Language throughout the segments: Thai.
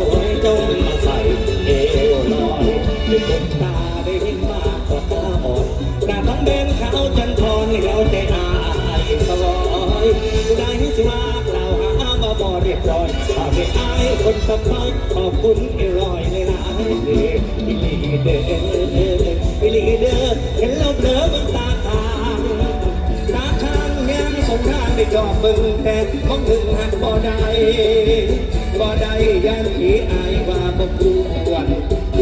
าวคนสวยจงมาใส่เอวลอยด้วยคนตาได้เห็นมากกว่าตาอ่อนหน้าทั้งเบนขาวจันทร์เหลียวใจอายสลอยผู้ใดสิว่ากล่าวหาว่าบ่เรียบร้อยถ้าไม่อายคนสบายขอบคุณเอลอยในหลายเดือลีเดออีลีเดอเห็นแล้วเบลอ ได้จอบเบิ่งแต่มองถึงหักบ่ได้บ่ได้ยันผีอายว่าบ่กลัว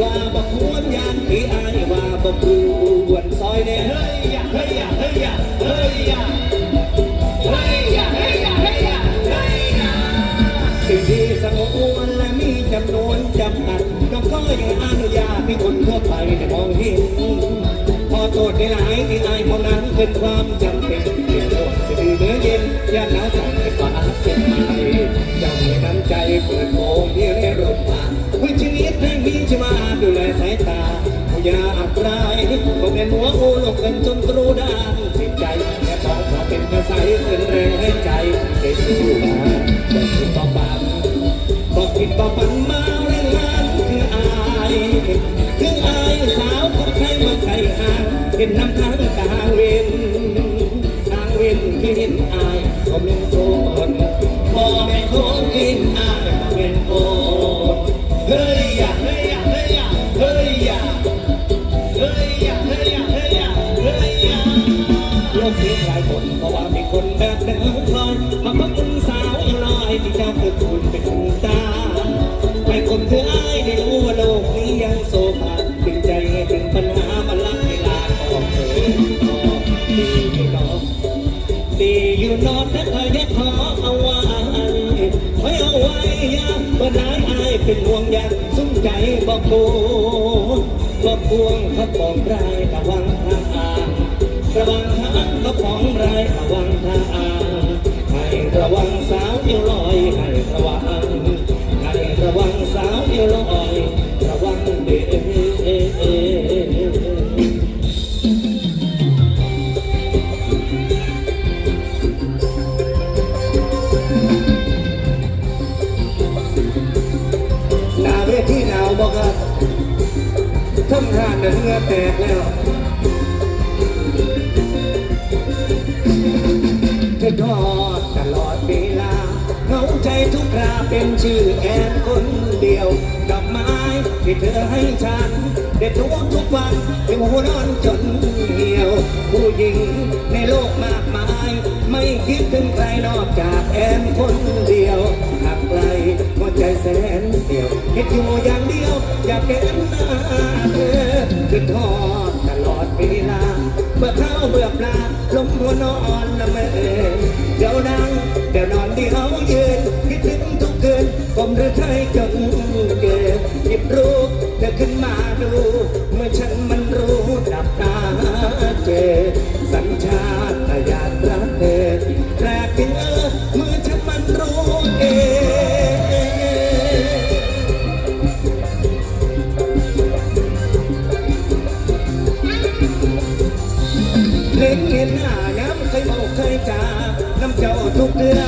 ว่าบ่ควรยันผีอายว่าบ่กลัวซอยแน่เฮ้ยอย่าเฮ้ยอย่าเฮ้ยอย่าเฮ้ยอย่าเฮ้ยอย่าเฮ้ยอย่าเฮ้ยอย่าเฮ้ยอย่าสิ่งที่สงวนและมีจำนวนจำกัดก็ขอให้อนุญาตให้คนทั่วไปได้มองเห็นพอโทษในหลายที่อายคนนั้นเป็นความจำเป็น ย็นย่านหนาวสั่นให้ฟ้าเป็นไทยเจ้ามีน้ำใจเปิดโปงที่เร่ร่มมาวิชีวิตให้มีชีวาดูแลสายตาผู้ยาอับรายบ่เป็นหัวโอลกกันจนตรูด้านจิตใจแค่พอขอเป็นกระใสเส้นแรงให้ใจได้สู้มาบอกคิดต่อบันบอกคิดต่อปันมาเรื่องงานคืออายคืออายสาวคนใครมาใครหาเห็นน้ำทา แบบเดิมพลอยมาพักคุณสาวอีลอยที่เจ้าคือคุณเป็นคุณตาไม่คนคืออายได้รู้ว่าโลกนี้ยังโซฟาถึงใจให้ถึงปัญหามันลักเวลาของเธอดีอดีอยู่นอนนะเธอยักขอเอาไว้ไว้เอาไว้ยาเมื่อไหนอายเป็นห่วงยาสุ้มใจบอกกูบอกพวงเขาปองไรระวังทางอ่างระวังทางเขาปอง จะทอดตลอดเวลาเหงาใจทุกคราเป็นชื่อแอนคนเดียวดอกไม้ที่เธอให้ฉันเด็ดทุกทุกวันที่หัวนอนจนเหี่ยว ผู้หญิงในโลกมากมาย ไม่คิดถึงใคร ปลาลมหัวนอนละเมอเดี๋ยวนั่งเดี๋ยวนอนเดี๋ยวยืนคิดถึงทุกคืนผมหรือใครจนเกิดหยิบรูปเธอขึ้นมาดู เมื่อฉันมันรู้ดับตาเจอสัญชา เคยบอกเคยจาน้ำเจ้าทุกเดือ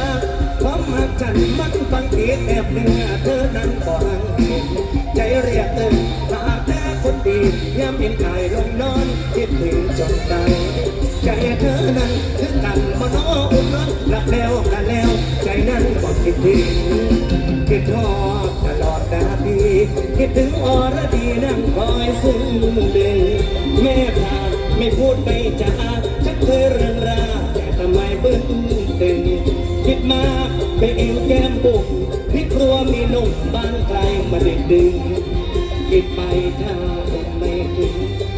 ความหักฉันมันฟังผิดแอบเนื้อเธอนั้นบ่หังเห็นใจเรียกเอินหาแต่คนดีย้ำเห็นกายลงนอนคิดถึงจนตายใจเธอนั้นคือกันบ่น้ออุ่นร้อนหลับแล้วกันแล้ว ใจนั้นบ่คิดถึงคิดทอดตลอดนาทีคิดถึงอรดีนั่งคอยซึ้งดึงแม่พาไม่พูดไม่จา ตึงคิดมากไปเอวแก้มบุกพี่ครัวมีนุ่มบ้านไกลมาเด็กดึงคิดไปถ้าไม่ถึง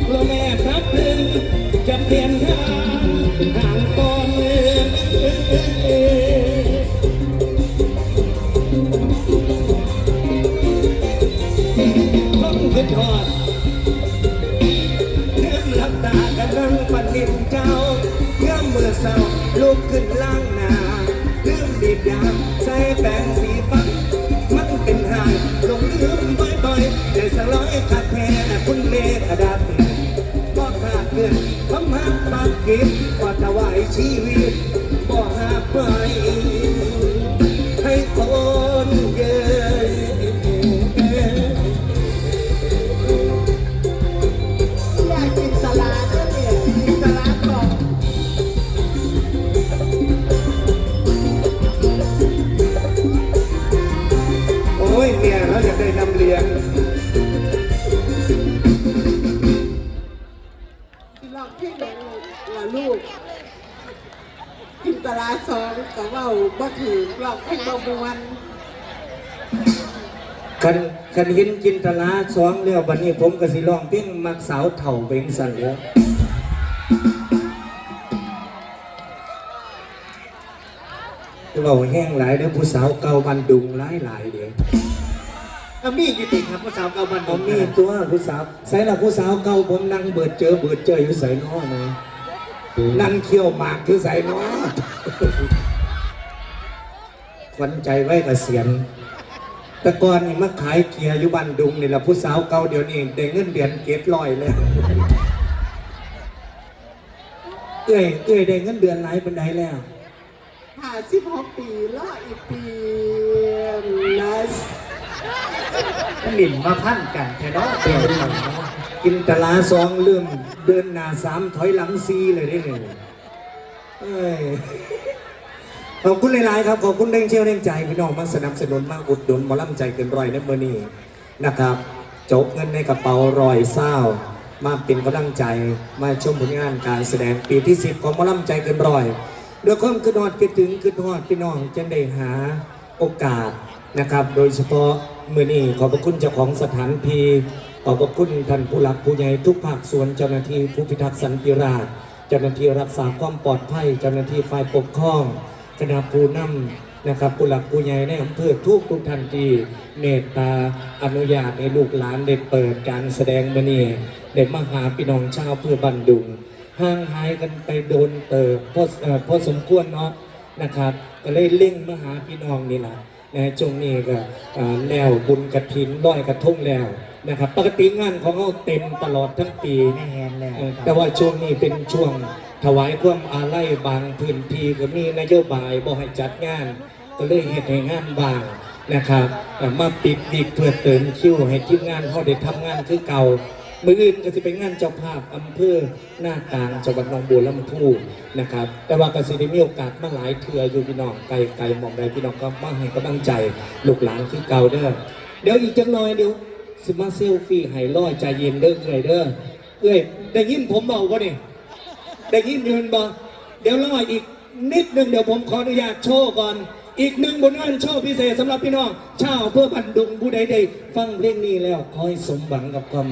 กลัวแม่พรับพึงจะเปลี่ยนทางทางก่อนเมืออีบยาใส่แป้งสีฟันมันเป็นหางลงลืมบ่อยๆใจสลอยขาดแท้คุณเมฆดับก็ขาดเกินความหักปากกินว่าถวายชีวิต อยากได้นำเลี้ยงที่ลองเพลงแดงละลูกกินตลาสองก็เว่าบ่ถือลองเพลงบ่มวนคันคันเห็นจินตลาสองแล้วบัดนี้ผมก็สิร้องเพลงมักสาวเถ่าเป็นสั่นแหล้วเราแห้งหลายเด้อผู้สาวเก่าบันดุงหลายหลายๆเดี๋ยว ก็มีอยู่ติครับภาษาเก่าบันผมมีตัวผู้สาวใส่ละผู้สาวเก่าผมนั่งเบิดเจอเบิดเจออยู่ใส่น้อนะนั่งเคี่ยวหมากอยู่ใส่น้อขวัญใจไว้กับเสียนแต่ก่อนนี่มาขายเกียร์อยู่บ้านดุงนี่ละผู้สาวเก่าเดี๋ยวนี้ได้เงินเดือนเก็บลอยเลยเอ้ยเอ้ยได้เงินเดือนไหนเป็นไดแล้ว ห้าสิบหกปีละอีกปีนะ หมิ่นมาพันกันแค่เนาะเปลี่ยนหน่อยกินตะลาสองเริ่มเดินหน้าสามถอยหลังซีเลยได้เลยเอ้ยขอบคุณหลาย ๆ ครับขอบคุณเร่งเชี่ยวเร่งใจพี่น้องมาสนับสนุนมาอุดหนุนมอลำใจเกินร้อยในเมื่อนี้นะครับจบเงินในกระเป๋ารอยเศร้า มาเป็นกำลังใจมาชมผลงานการแสดงปีที่สิบของมอลำใจเกินร้อยด้วยความคิดอดคิดถึงคิดฮอดพี่น้องจะได้หาโอกาสนะครับ โดยเฉพาะ มือนี้ขอบพระคุณเจ้าของสถานที่ขอบพระคุณท่านผู้หลักผู้ใหญ่ทุกภาคส่วนเจ้าหน้าที่ผู้พิทักษ์สันติราษฎร์เจ้าหน้าที่รักษาความปลอดภัย เจ้าหน้าที่ฝ่ายปกครองคณะผู้นำนะครับผู้หลักผู้ใหญ่ในอำเภอทุกทุกท่านที่เมตตาอนุญาตให้ลูกหลานได้เปิดการแสดงมานี่ได้มาหาพี่น้องชาวอำเภอบันดุงห่างหายกันไปโดนเติบพอเอ่อพอสมควรเนาะนะครับ ก็เลยเล่งมาหาพี่น้องนี่แหละ นะช่วงนี้ก็อ่าแล้วบุญกระถินร้อยกระทงแล้วนะครับ ปกติงานของเขาเต็มตลอดทั้งปีแม่แฮนแล้วเออแต่ว่าช่วงนี้เป็นช่วงถวายความอาลัยบางพื้นที่ก็มีนโยบายบ่ให้จัดงาน ก็เลยเหตุให้งานบางนะครับเอ่อมาปิดวิกเพื่อเติมคิวให้ทีมงานเขาได้ทำงานคือเก่า มืออื่นก็จะเป็นงานเจ้าภาพอำเภอหน้ากลางจังหวัดหนองบัวลำพูนะครับ แต่ว่าก็สิได้มีโอกาสมาหลายเทืออยู่พี่น้องไกลไกลๆหมองใดพี่น้องก็มาให้กำลังใจลูกหลานคือเก่าเด้อเดี๋ยวอีกจังหน่อยเดี๋ยวสมาเซลฟี่ให้ร้อยใจเย็นเด้อเอ้ยเด้อเอ้ยได้ยินผมเบาปะเนี่ยได้ยินเดินบ่เดี๋ยวรออีกนิดหนึงเดี๋ยวผมขออนุญาตโชว์ก่อนอีกหนึ่งผลงานโชว์พิเศษสำหรับพี่น้องชาวเพื่อบันดุงผู้ใดได้ฟังเพลงนี้แล้วขอให้สมหวังกับความ